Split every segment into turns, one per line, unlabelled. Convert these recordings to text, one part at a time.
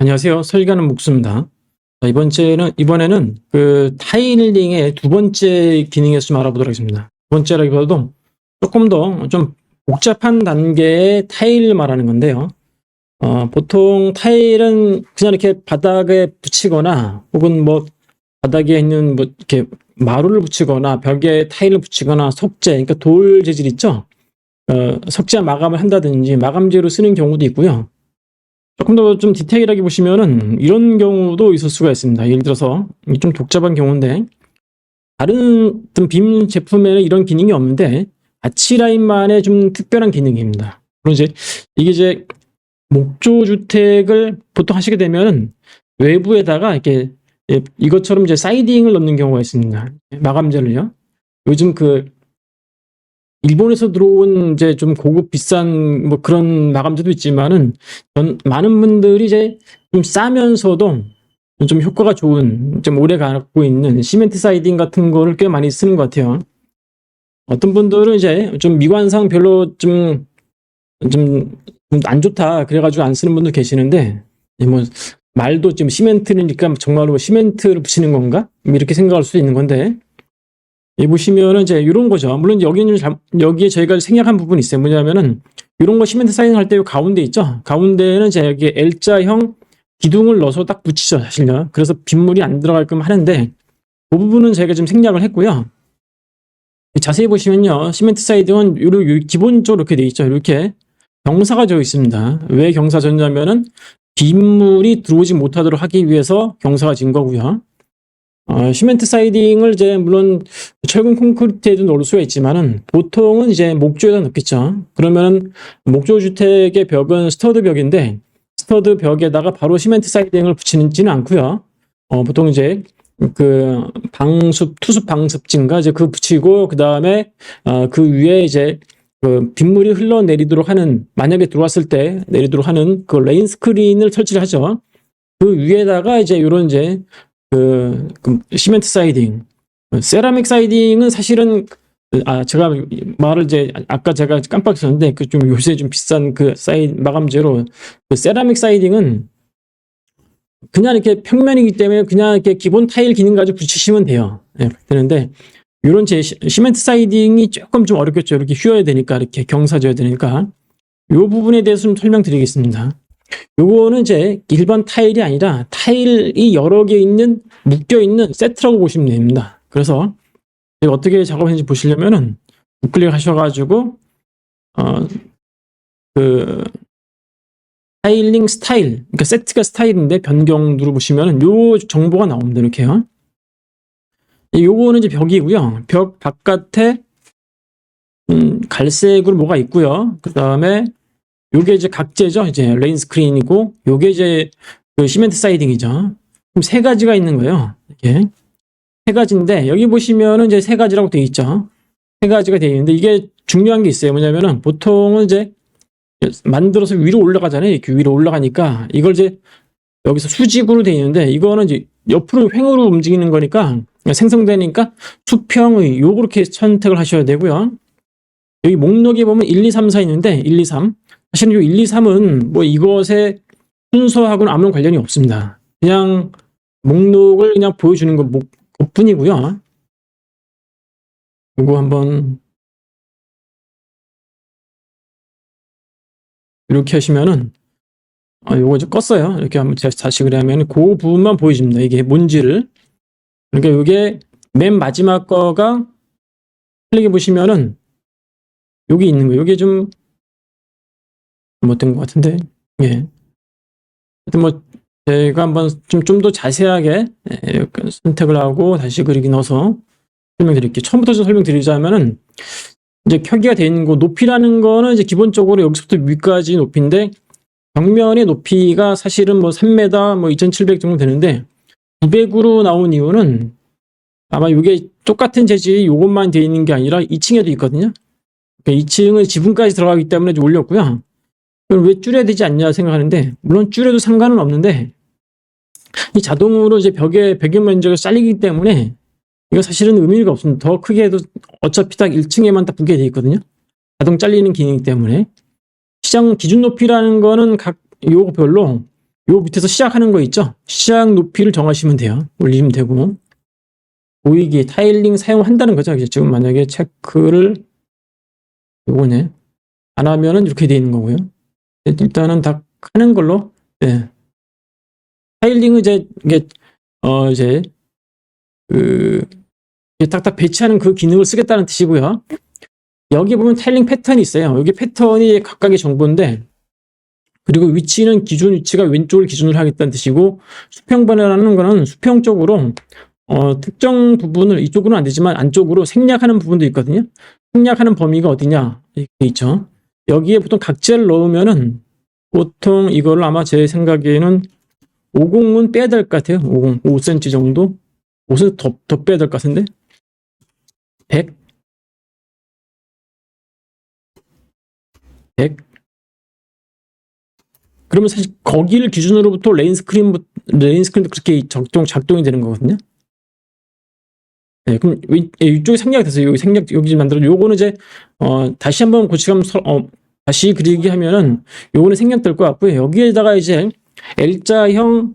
안녕하세요. 설계하는 목수입니다. 자, 이번 주에는, 이번에는 그 타일링의 두 번째 기능에 좀 알아보도록 하겠습니다. 두 번째라기보다도 조금 더 좀 복잡한 단계의 타일 말하는 건데요. 어, 보통 타일은 그냥 이렇게 바닥에 붙이거나 혹은 뭐 바닥에 있는 뭐 이렇게 마루를 붙이거나 벽에 타일을 붙이거나 석재, 그러니까 돌 재질 있죠? 어, 석재 마감을 한다든지 마감재로 쓰는 경우도 있고요. 조금 더 좀 디테일하게 보시면은 이런 경우도 있을 수가 있습니다. 예를 들어서 좀 복잡한 경우인데 다른 어떤 빔 제품에는 이런 기능이 없는데 아치 라인만의 좀 특별한 기능입니다. 그럼 이제 이게 이제 목조 주택을 보통 하시게 되면은 외부에다가 이렇게 예, 이것처럼 이제 사이딩을 넣는 경우가 있습니다. 마감재를요. 요즘 그 일본에서 들어온 이제 좀 고급 비싼 뭐 그런 마감재도 있지만은 전 많은 분들이 이제 좀 싸면서도 좀 효과가 좋은 좀 오래 갖고 있는 시멘트 사이딩 같은 거를 꽤 많이 쓰는 것 같아요. 어떤 분들은 이제 좀 미관상 별로 좀 좀 안 좋다 그래가지고 안 쓰는 분도 계시는데 이뭐 말도 좀 시멘트니까 정말로 뭐 시멘트를 붙이는 건가 뭐 이렇게 생각할 수도 있는 건데 이 보시면은 이제 이런 거죠. 물론 여기는 잘- 여기에 저희가 생략한 부분이 있어요. 뭐냐면은 이런 거 시멘트 사이딩 할때 가운데 있죠. 가운데는 이제 여기 L자형 기둥을 넣어서 딱 붙이죠, 사실요. 그래서 빗물이 안 들어갈끔 하는데 그 부분은 저희가 좀 생략을 했고요. 자세히 보시면요, 시멘트 요렇게 기본적으로 이렇게 돼 있죠. 이렇게 경사가 져 있습니다. 왜 경사 졌냐면은 빗물이 들어오지 못하도록 하기 위해서 경사가 진 거고요. 어, 시멘트 사이딩을 이제 물론 철근 콘크리트에도 넣을 수가 있지만은 보통은 이제 목조에다 넣겠죠. 그러면은 목조 주택의 벽은 스터드 벽인데 스터드 벽에다가 바로 시멘트 사이딩을 붙이지는 않고요. 어, 보통 이제 그 방수 투수 방습진가 이제 그 붙이고 그 다음에 어, 그 위에 이제 그 빗물이 흘러내리도록 하는 만약에 들어왔을 때 내리도록 하는 그 레인 스크린을 설치를 하죠. 그 위에다가 이제 이런 이제 그, 그 시멘트 사이딩, 세라믹 사이딩은 사실은 아 제가 말을 이제 아까 제가 깜빡 했었는데 그 좀 요새 좀 비싼 그 사이 마감재로 그 세라믹 사이딩은 그냥 이렇게 평면이기 때문에 그냥 이렇게 기본 타일 기능 가지고 붙이시면 돼요. 예, 되는데 이런 제 시- 시멘트 사이딩이 조금 좀 어렵겠죠. 이렇게 휘어야 되니까 이렇게 경사져야 되니까 이 부분에 대해서 좀 설명드리겠습니다. 요거는 이제 일반 타일이 아니라 타일이 여러 개 있는 묶여 있는 세트라고 보시면 됩니다. 그래서 제가 어떻게 작업했는지 보시려면은 우클릭 하셔가지고 어그 타일링 스타일 그러니까 세트가 스타일인데 변경 누르보시면은 요 정보가 나옵니다. 이렇게요. 이 요거는 이제 벽이고요. 벽 바깥에 음, 갈색으로 뭐가 있고요. 그 다음에 요게 이제 각재죠. 이제 레인 스크린이고 요게 이제 그 시멘트 사이딩이죠. 그럼 세 가지가 있는 거예요. 이렇게 세 가지인데 여기 보시면은 이제 세 가지라고 되어 있죠. 세 가지가 되어 있는데 이게 중요한 게 있어요. 뭐냐면은 보통은 이제 만들어서 위로 올라가잖아요. 이렇게 위로 올라가니까 이걸 이제 여기서 수직으로 되어 있는데 이거는 이제 옆으로 횡으로 움직이는 거니까 생성되니까 수평의 요렇게 선택을 하셔야 되고요. 여기 목록에 보면 1, 2, 3, 4 있는데 1, 2, 3 사실은 이 1, 2, 3은 뭐 이것의 순서하고는 아무런 관련이 없습니다. 그냥 목록을 그냥 보여주는 것 뿐이고요. 이거 한번 이렇게 하시면은 아, 요거 이제 껐어요. 이렇게 한번 다시- 다시 그러면 그 부분만 보여줍니다. 이게 뭔지를. 그러니까 이게 맨 마지막 거가 클릭해 보시면은 여기 있는 거. 요게 좀 잘못된 것 같은데. 예. 하여튼 뭐 제가 한번 좀좀더 자세하게 예, 선택을 하고 다시 그리기 넣어서 설명드릴게요. 처음부터 좀 설명드리자면은 이제 켜기가 되어 있는 거 높이라는 거는 이제 기본적으로 여기서부터 위까지 높이인데 벽면의 높이가 사실은 뭐 3m 뭐 2,700 정도 되는데 900으로 나온 이유는 아마 이게 똑같은 재질이 이것만 되어 있는 게 아니라 2층에도 있거든요. 그러니까 2층은 지붕까지 들어가기 때문에 좀 올렸고요. 왜 줄여야 되지 않냐 생각하는데 물론 줄여도 상관은 없는데 이 자동으로 이제 벽에 배경 면적이 잘리기 때문에 이거 사실은 의미가 없습니다. 더 크게 해도 어차피 딱 1층에만 딱 붙게 돼 있거든요. 자동 잘리는 기능 때문에 시장 기준 높이라는 거는 각 요거별로 요 밑에서 시작하는 거 있죠? 시작 높이를 정하시면 돼요. 올리시면 되고. 보이기, 타일링 사용한다는 거죠. 지금 만약에 체크를 요거네. 안 하면은 이렇게 돼 있는 거고요. 일단은 다 하는 걸로, 예. 타일링은 이제, 이게, 어, 이제, 그, 딱딱 배치하는 그 기능을 쓰겠다는 뜻이고요. 여기 보면 타일링 패턴이 있어요. 여기 패턴이 각각의 정보인데, 그리고 위치는 기준 위치가 왼쪽을 기준으로 하겠다는 뜻이고, 수평변화라는 거는 수평적으로, 어, 특정 부분을 이쪽으로는 안 되지만 안쪽으로 생략하는 부분도 있거든요. 생략하는 범위가 어디냐, 이렇게 있죠. 여기에 보통 각재를 넣으면은, 보통 이거를 아마 제 생각에는 50은 빼야 될 것 같아요. 50, 5cm 정도? 5cm 더, 더 빼야 될 것 같은데? 100? 100? 그러면 사실 거기를 기준으로부터 레인 스크린, 레인 스크린도 그렇게 작동, 작동이 되는 거거든요. 네, 그럼 위- 예, 이쪽에 생략이 됐어요. 여기 생략, 여기 만들어. 요거는 이제, 어, 다시 한번 고치감, 서- 어, 다시 그리기 하면은 요거는 생략될 것 같고요. 여기에다가 이제 L자형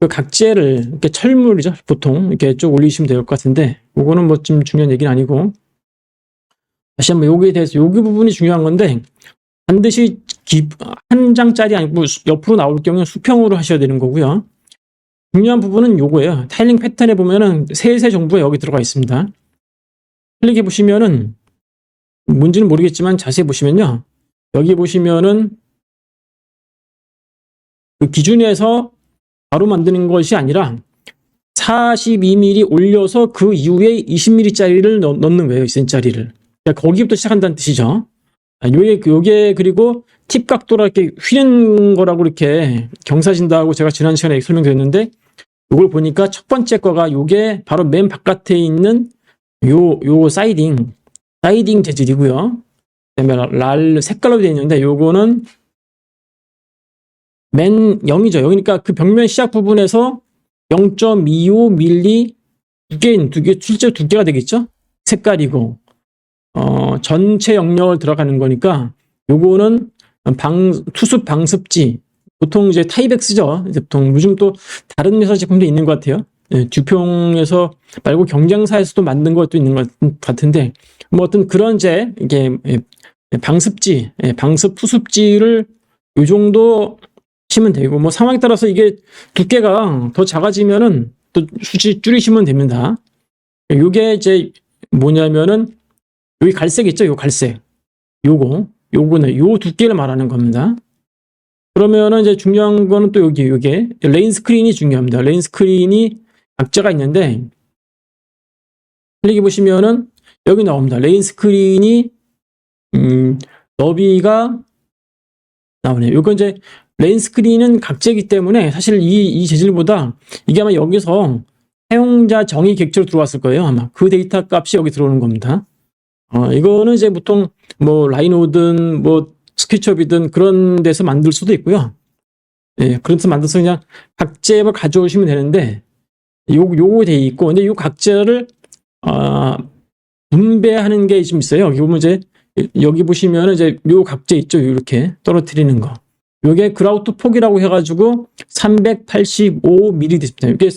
그 각재를 이렇게 철물이죠. 보통 이렇게 쭉 올리시면 될 것 같은데 요거는 뭐 좀 중요한 얘기는 아니고 다시 한번 여기에 대해서 여기 부분이 중요한 건데 반드시 기- 한 장짜리 아니고 수- 옆으로 나올 경우는 수평으로 하셔야 되는 거고요. 중요한 부분은 요거예요. 타일링 패턴에 보면은 세세 정보가 여기 들어가 있습니다. 클릭해 보시면은 뭔지는 모르겠지만 자세히 보시면요. 여기 보시면은 그 기준에서 바로 만드는 것이 아니라 42mm 올려서 그 이후에 20mm짜리를 넣 는 거예요. 2cm짜리를. 그러니까 거기부터 시작한다는 뜻이죠. 아, 요게, 요게 그리고 팁 각도라 이렇게 휘는 거라고 이렇게 경사진다고 제가 지난 시간에 설명드렸는데 요걸 보니까 첫 번째 거가 요게 바로 맨 바깥에 있는 요, 요 사이딩, 사이딩 재질이고요. 그다음에 랄 색깔로 되어 있는데 요거는 맨 0이죠. 0이니까 그 벽면 시작 부분에서 0.25mm 두 개, 두 개, 실제 두 개가 되겠죠? 색깔이고, 어, 전체 영역을 들어가는 거니까 요거는 방, 투습 방습지. 보통 이제 타이백스죠. 이제 보통 요즘 또 다른 회사 제품도 있는 것 같아요. 예, 듀평에서 말고 경쟁사에서도 만든 것도 있는 것 같은데, 뭐 어떤 그런 이제 이게 예, 방습지, 예, 방습 투습지를 요 정도 치면 되고 뭐 상황에 따라서 이게 두께가 더 작아지면은 또 수치 줄이시면 됩니다. 요게 이제 뭐냐면은 여기 갈색 있죠? 요 갈색. 요거 요거는 요 두께를 말하는 겁니다. 그러면은 이제 중요한 거는 또 여기 요게 레인 스크린이 중요합니다. 레인 스크린이 각자가 있는데 클릭해 보시면은 여기 나옵니다. 레인 스크린이 음, 너비가 나오네요. 요거 이제 레인 스크린은 각재이기 때문에 사실 이, 이 재질보다 이게 아마 여기서 사용자 정의 객체로 들어왔을 거예요. 아마 그 데이터 값이 여기 들어오는 겁니다. 어, 이거는 이제 보통 뭐 라이노든 뭐 스케치업이든 그런 데서 만들 수도 있고요. 예, 그런 데서 만들어서 그냥 각재를 가져오시면 되는데 요, 요거 돼 있고 근데 요 각재를 아, 분배하는 게 좀 있어요. 여기 보면 이제 여기 보시면 이제 요 각재 있죠. 이렇게 떨어뜨리는 거. 요게 그라우트 폭이라고 해가지고 385mm 됐습니다. 이게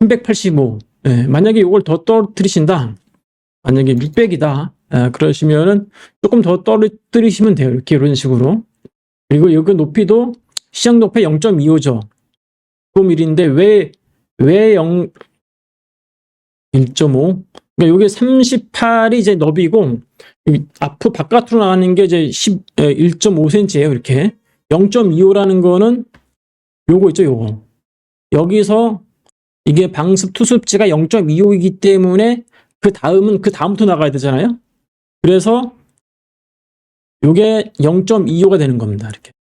385. 예, 만약에 이걸 더 떨어뜨리신다. 만약에 600이다. 예, 그러시면은 조금 더 떨어뜨리시면 돼요. 이렇게 이런 식으로. 그리고 여기 높이도 시작 높이 0.25죠. 9mm인데 왜, 왜 0, 1.5? 그러니까 요게 38이 이제 너비고, 앞으로 바깥으로 나가는 게 이제 10, 1.5cm예요. 이렇게. 0.25라는 거는 요거 있죠, 요거. 여기서 이게 방습 투습지가 0.25이기 때문에 그 다음은 그 다음부터 나가야 되잖아요. 그래서 요게 0.25가 되는 겁니다. 이렇게.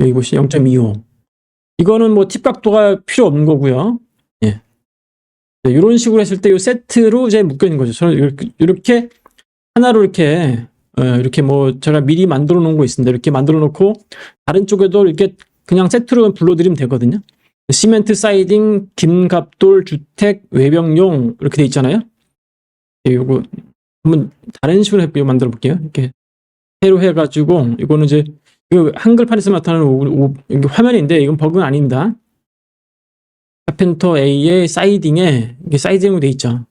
여기 보시면 0.25. 이거는 뭐 팁 각도가 필요 없는 거고요. 예. 이런 식으로 했을 때요 세트로 이제 묶여 있는 거죠. 저는 이렇게, 이렇게 하나로 이렇게 어, 이렇게 뭐 제가 미리 만들어 놓은 거 있습니다. 이렇게 만들어 놓고 다른 쪽에도 이렇게 그냥 세트로 불러드리면 되거든요. 시멘트 사이딩, 김갑돌 주택 외벽용 이렇게 돼 있잖아요. 예, 요거 한번 다른 식으로 해 만들어 볼게요. 이렇게 새로 해가지고 이거는 이제 이거 한글판에서 나타나는 오- 오- 화면인데 이건 버그는 아닙니다. 카펜터 A의 사이딩에 이게 사이딩으로 돼 있죠.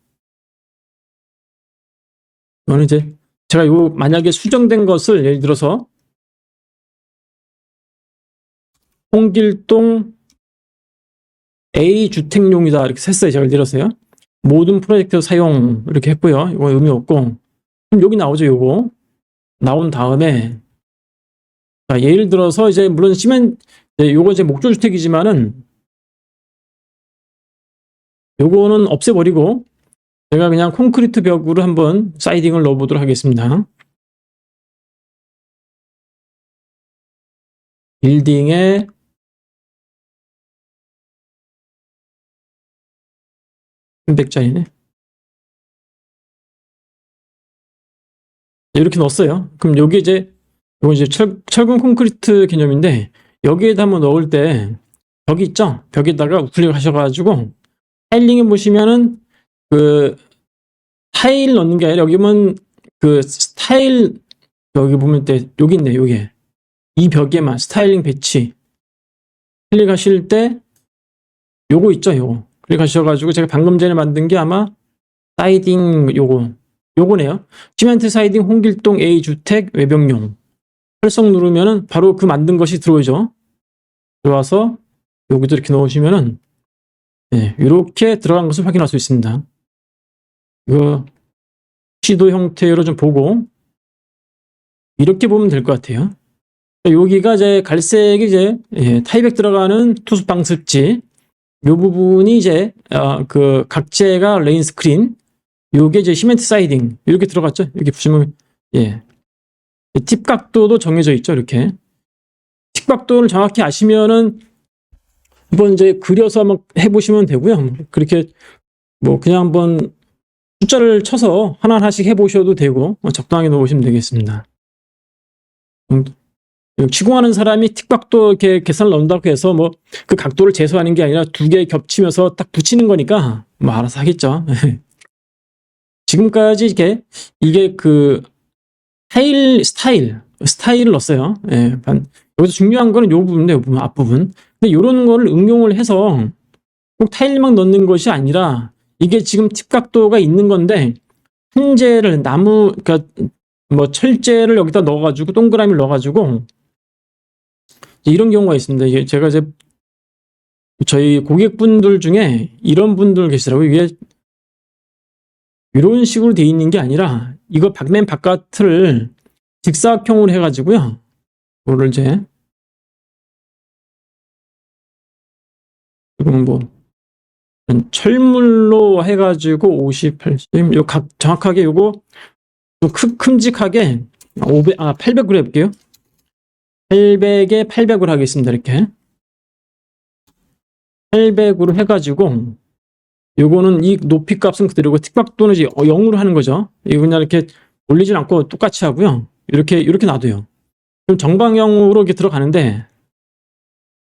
이거는 이제 제가 요 만약에 수정된 것을 예를 들어서 홍길동 A 주택용이다 이렇게 했어요. 제가 예를 들어서요. 모든 프로젝트 사용 이렇게 했고요. 이거 의미 없고 그럼 여기 나오죠. 요거 나온 다음에 자, 예를 들어서 이제 물론 시멘 네, 요거 이제 목조 주택이지만은 요거는 없애버리고 제가 그냥 콘크리트 벽으로 한번 사이딩을 넣어보도록 하겠습니다. 빌딩에 백짜리네. 이렇게 넣었어요. 그럼 여기 이제 이거 이제 철, 철근 콘크리트 개념인데 여기에다 한번 넣을 때 벽이 있죠? 벽에다가 우클릭 하셔가지고 타일링에 보시면은 그 타일 넣는 게 아니라 여기 보면 그 스타일 여기 보면 때 여기 있네 여기 이 벽에만 스타일링 배치 클릭하실 때 요거 있죠 요거 클릭하셔가지고 제가 방금 전에 만든 게 아마 사이딩 요거 요거네요 시멘트 사이딩 홍길동 A 주택 외벽용 활성 누르면은 바로 그 만든 것이 들어오죠 들어와서 여기도 이렇게 넣으시면은 네, 이렇게 들어간 것을 확인할 수 있습니다. 이거 시도 형태로 좀 보고 이렇게 보면 될 것 같아요. 여기가 이제 갈색이 이제 예, 타이백 들어가는 투수 방습지 이 부분이 이제 아, 그 각재가 레인 스크린 요게 이제 시멘트 사이딩 이렇게 들어갔죠. 이렇게 보시면 예. 팁 각도도 정해져 있죠. 이렇게 팁 각도를 정확히 아시면은 한번 이제 그려서 한번 해보시면 되고요. 그렇게 뭐 그냥 한번 숫자를 쳐서 하나 하나씩 해보셔도 되고 뭐 적당하게 넣으시면 되겠습니다. 음, 시공하는 사람이 틱각도 이렇게 계산을 넣는다고 해서 뭐 그 각도를 제소하는 게 아니라 두 개 겹치면서 딱 붙이는 거니까 뭐 알아서 하겠죠. 지금까지 이게 이게 그 스타일 스타일 스타일을 넣었어요. 예, 여기서 중요한 거는 요 부분인데 요 부분 앞부분. 근데 이런 거를 응용을 해서 꼭 타일만 넣는 것이 아니라 이게 지금 팁 각도가 있는 건데 현재를 나무 그러니까 뭐 철제를 여기다 넣어가지고 동그라미를 넣어가지고 이런 경우가 있습니다. 이게 제가 이제 저희 고객분들 중에 이런 분들 계시더라고요. 이게 이런 식으로 돼 있는 게 아니라 이거 박맨 바깥을 직사각형으로 해가지고요. 이거를 이제 지금 뭐 철물로 해가지고 50, 80, 요 각 정확하게 요거 크, 큼직하게 500, 아 800으로 해볼게요. 800에 800으로 하겠습니다. 이렇게 800으로 해가지고 요거는 이 높이 값은 그대로고 틱박도는 이제 0으로 하는 거죠. 이거 그냥 이렇게 올리진 않고 똑같이 하고요. 이렇게 이렇게 놔둬요. 그럼 정방향으로 이렇게 들어가는데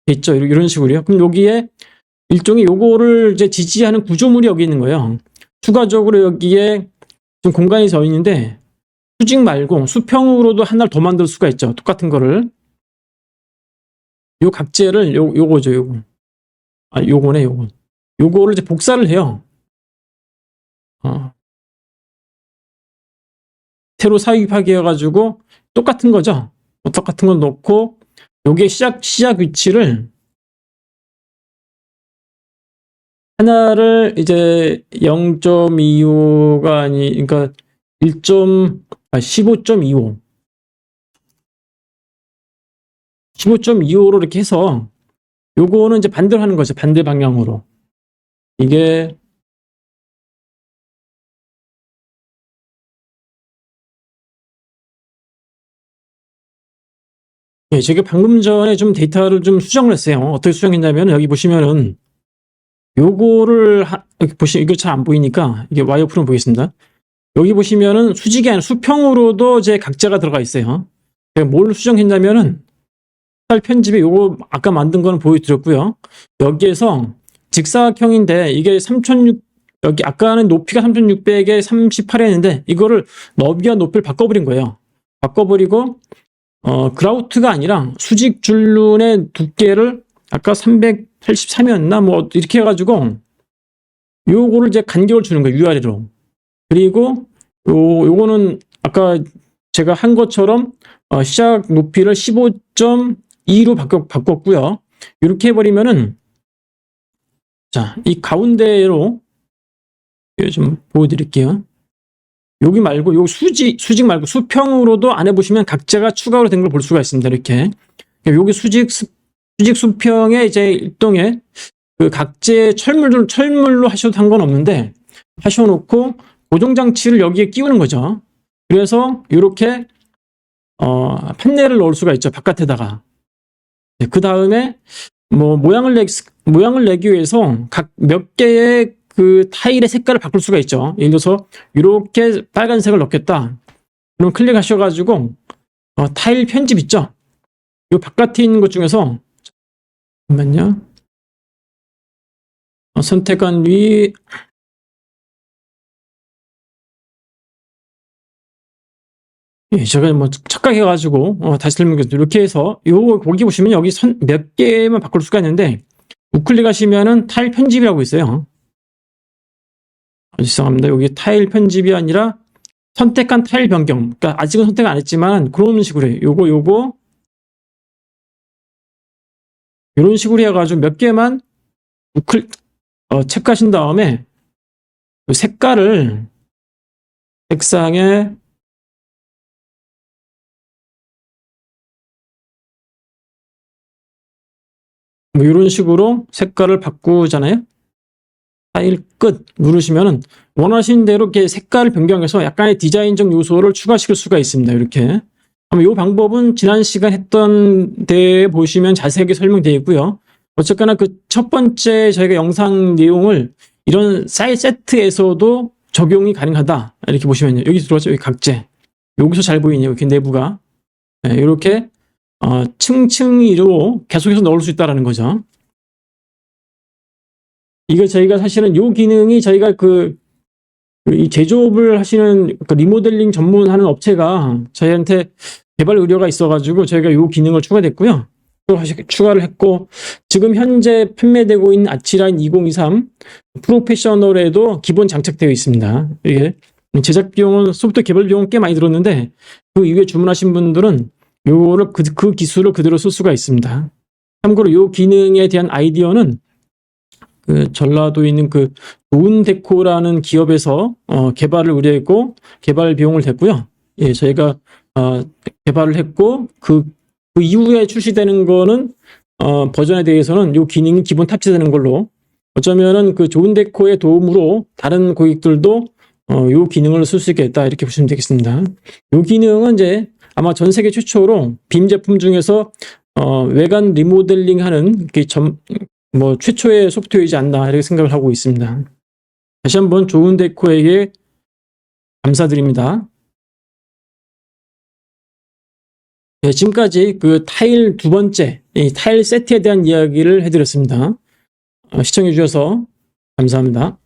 있죠. 이런 식으로요. 그럼 여기에 일종의 요거를 이제 지지하는 구조물이 여기 있는 거예요. 추가적으로 여기에 좀 공간이 져 있는데 수직 말고 수평으로도 하나를 더 만들 수가 있죠. 똑같은 거를. 요 각재를 요 요거죠, 요거. 아, 요거네, 요거. 요거를 이제 복사를 해요. 어. 세로 사입하게 해가지고 똑같은 거죠. 똑같은 거 놓고 요게 시작 시작 위치를 하나를 이제 0.25가 아니, 그러니까 1. 아, 15.25. 15.25로 이렇게 해서 요거는 이제 반대로 하는 거죠. 반대 방향으로. 이게 예, 제가 방금 전에 좀 데이터를 좀 수정을 했어요. 어떻게 수정했냐면 여기 보시면은 요거를 하, 여기 보시 이거 잘 안 보이니까 이게 와이어프로 보겠습니다. 여기 보시면은 수직이 아니라 수평으로도 제 각자가 들어가 있어요. 뭘 수정했냐면은 스타일 편집에 요거 아까 만든 거는 보여드렸고요. 여기에서 직사각형인데 이게 3006 여기 아까는 높이가 3600에 38했는데 이거를 너비와 높이를 바꿔버린 거예요. 바꿔버리고 어 그라우트가 아니라 수직 줄눈의 두께를 아까 383이었나 뭐 이렇게 해가지고 요거를 이제 간격을 주는 거예요 위아래로 그리고 요 요거는 아까 제가 한 것처럼 어, 시작 높이를 15.2로 바꿔, 바꿨고요 이렇게 해버리면은 자 이 가운데로 좀 보여드릴게요 여기 말고 요 수직 수직 말고 수평으로도 안 해보시면 각자가 추가로 된 걸 볼 수가 있습니다 이렇게 여기 수직 수, 수직 수평에 이제 일동에 그 각재 철물로 철물로 하셔도 상관없는데 하셔놓고 고정 장치를 여기에 끼우는 거죠. 그래서 이렇게 어, 판넬을 넣을 수가 있죠 바깥에다가. 그 다음에 뭐 모양을 내 모양을 내기 위해서 각 몇 개의 그 타일의 색깔을 바꿀 수가 있죠. 예를 들어서 이렇게 빨간색을 넣겠다. 그럼 클릭하셔가지고 어, 타일 편집 있죠. 이 바깥에 있는 것 중에서 잠깐만요. 어, 선택한 위 예, 제가 뭐 착각해가지고 어, 다시 설명드릴게요. 이렇게 해서 요 거기 보시면 여기 선 몇 개만 바꿀 수가 있는데 우클릭하시면은 타일 편집이라고 있어요. 아, 죄송합니다. 여기 타일 편집이 아니라 선택한 타일 변경. 그러니까 아직은 선택 안 했지만 그런 식으로 해요. 요거 요거 이런 식으로 해가지고 몇 개만 우클 어, 체크하신 다음에 그 색깔을 색상에 뭐 이런 식으로 색깔을 바꾸잖아요. 파일 끝 누르시면은 원하시는 대로 이렇게 색깔을 변경해서 약간의 디자인적 요소를 추가시킬 수가 있습니다. 이렇게. 이 방법은 지난 시간 했던 데 보시면 자세하게 설명되어 있고요. 어쨌거나 그 첫 번째 저희가 영상 내용을 이런 사이 세트에서도 적용이 가능하다. 이렇게 보시면요. 여기 들어가죠. 여기 각재. 여기서 잘 보이네요. 이렇게 내부가. 네, 이렇게 어, 층층이로 계속해서 넣을 수 있다라는 거죠. 이거 저희가 사실은 요 기능이 저희가 그, 그이 제조업을 하시는 그 리모델링 전문하는 업체가 저희한테 개발 의뢰가 있어가지고 저희가 요 기능을 추가됐고요. 추가를 했고 지금 현재 판매되고 있는 아치라인 2023 프로페셔널에도 기본 장착되어 있습니다. 이게 제작 비용은 소프트 개발 비용은 꽤 많이 들었는데 그 이후에 주문하신 분들은 요거를 그, 그 기술을 그대로 쓸 수가 있습니다. 참고로 요 기능에 대한 아이디어는 그 전라도에 있는 그 좋은 데코라는 기업에서 어, 개발을 의뢰했고 개발 비용을 댔고요. 예, 저희가 어, 개발을 했고 그, 그 이후에 출시되는 거는 어, 버전에 대해서는 요 기능이 기본 탑재되는 걸로 어쩌면은 그 좋은 데코의 도움으로 다른 고객들도 어, 요 기능을 쓸 수 있겠다 이렇게 보시면 되겠습니다. 요 기능은 이제 아마 전 세계 최초로 빔 제품 중에서 어, 외관 리모델링 하는 그 점, 뭐 최초의 소프트웨어이지 않나 이렇게 생각을 하고 있습니다. 다시 한번 좋은 데코에게 감사드립니다. 네, 지금까지 그 타일 두 번째, 이 타일 세트에 대한 이야기를 해드렸습니다. 어, 시청해주셔서 감사합니다.